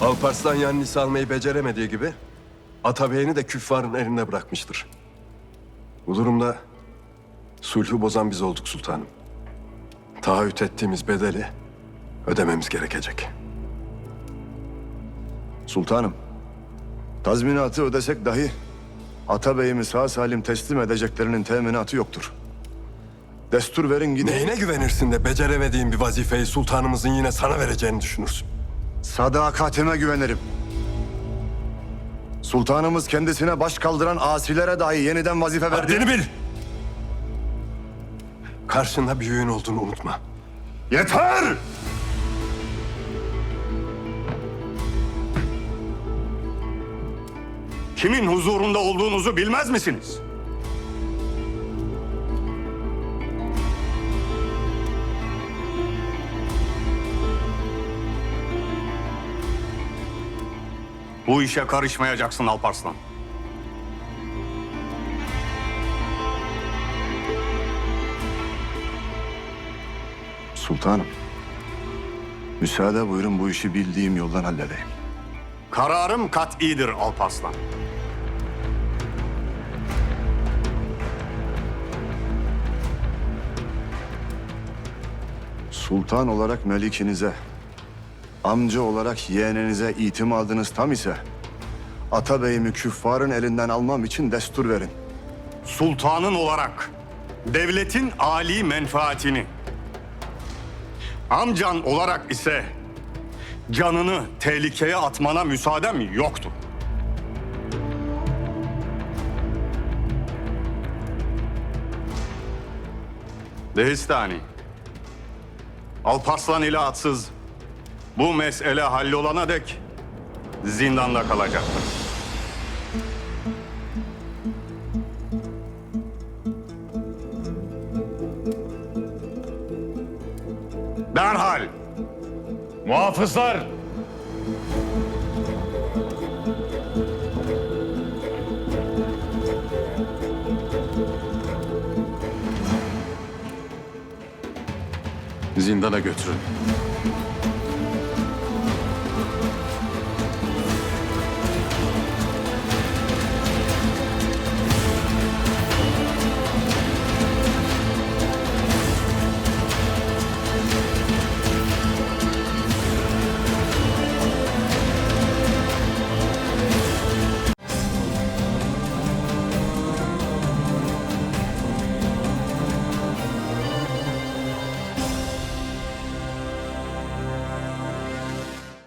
Alparslan Yannis'i almayı beceremediği gibi Atabey'ini de küffarın eline bırakmıştır. Bu durumda sulhü bozan biz olduk sultanım. Taahhüt ettiğimiz bedeli ödememiz gerekecek. Sultanım, tazminatı ödesek dahi Atabey'imi sağ salim teslim edeceklerinin teminatı yoktur. Destur verin gidin. Neyine güvenirsin de beceremediğin bir vazifeyi sultanımızın yine sana vereceğini düşünürsün? Sadakatime güvenirim. Sultanımız kendisine baş kaldıran asilere dahi yeniden vazife verdi. Haddini bil! Karşında büyüğün olduğunu unutma. Yeter! Kimin huzurunda olduğunuzu bilmez misiniz? Bu işe karışmayacaksın Alparslan. Sultanım, müsaade buyurun bu işi bildiğim yoldan halledeyim. Kararım kat'idir Alparslan. Sultan olarak melikinize, amca olarak yeğeninize itimadınız tam ise... ...Atabey'imi küffarın elinden almam için destur verin. sultanın olarak devletin âli menfaatini, amcan olarak ise canını tehlikeye atmana müsaadem yoktur. Dehistani, Alparslan ile atsız bu mesele hallolana dek zindanda kalacaktır. Derhal Muhafızlar! Zindana götürün.